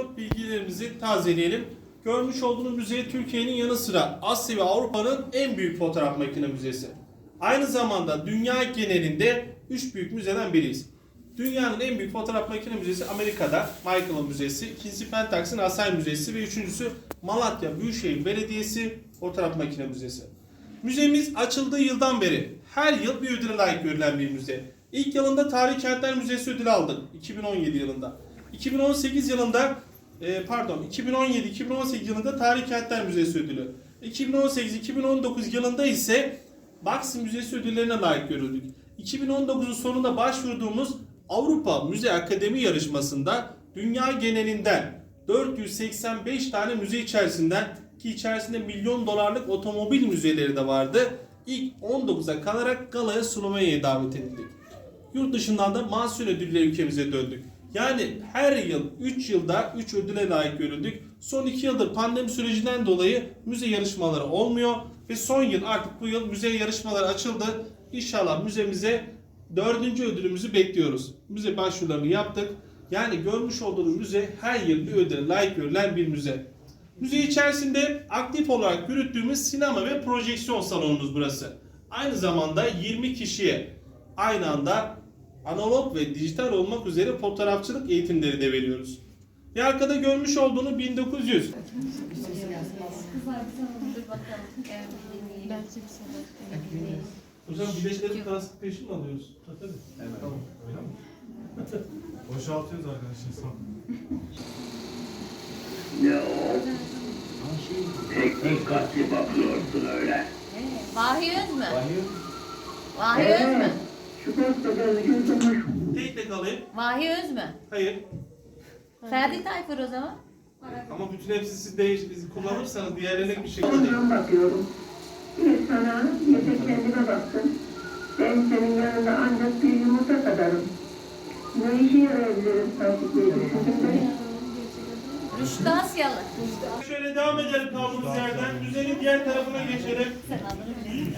barkod bilgilerimizi tazeleyelim. Görmüş olduğunuz müze Türkiye'nin yanı sıra Asya ve Avrupa'nın en büyük fotoğraf makine müzesi. Aynı zamanda dünya genelinde 3 büyük müzeden biriyiz. Dünyanın en büyük fotoğraf makine müzesi Amerika'da Michael'ın Müzesi, ikincisi Pentax'ın Asay Müzesi ve üçüncüsü Malatya Büyükşehir Belediyesi Fotoğraf Makine Müzesi. Müzemiz açıldığı yıldan beri her yıl bir ödüle layık görülen bir müze. İlk yılında Tarih Kentler Müzesi ödülü aldık 2017 yılında. 2018 yılında e, pardon 2017-2018 yılında Tarih Kentler Müzesi ödülü. 2018-2019 yılında ise Baksı Müzesi ödüllerine layık görüldük. 2019'un sonunda başvurduğumuz Avrupa Müze Akademi yarışmasında dünya genelinden 485 tane müze içerisinden ki içerisinde milyon dolarlık otomobil müzeleri de vardı. İlk 19'a kalarak galaya Slovenya'ya davet edildik. Yurt dışından da mahsul ödülle ülkemize döndük. Yani her yıl 3 yılda 3 ödüle layık görüldük. Son 2 yıldır pandemi sürecinden dolayı müze yarışmaları olmuyor ve son yıl artık bu yıl müze yarışmaları açıldı. İnşallah müzemize dördüncü ödülümüzü bekliyoruz. Müze başvurularını yaptık. Yani görmüş olduğunuz müze her yıl bir ödüle layık görülen bir müze. Müze içerisinde aktif olarak yürüttüğümüz sinema ve projeksiyon salonumuz burası. Aynı zamanda 20 kişiye aynı anda analog ve dijital olmak üzere fotoğrafçılık eğitimleri de veriyoruz. Ve arkada görmüş olduğunu 1900 O zaman bileşleri transit peşin mi alıyoruz? Ha, Tabii. Tamam. Öyle mi? Boşaltıyoruz arkadaşlar. Sağ Ne o? Pek dikkatli bakıyorsun öyle. Vahiy Öz mü? Vahiy Öz mü? Şu posta gözükmüş. Tek tek alayım. Vahiy Öz mü? Hayır. Ferdi Tayfur o zaman. Ama bütün hepsi siz değiş, kullanırsanız diğerlerine bir şekilde. Ondan bakıyorum. Bir sana bir de kendime baktım. Ben senin yanında ancak bir yumurta kadarım. Ne işe yarayabilirim sanki diye düşündüm. Rüştü Asyalı. Şöyle devam edelim kaldığımız yerden. Müzenin diğer tarafına geçelim. Sen adını.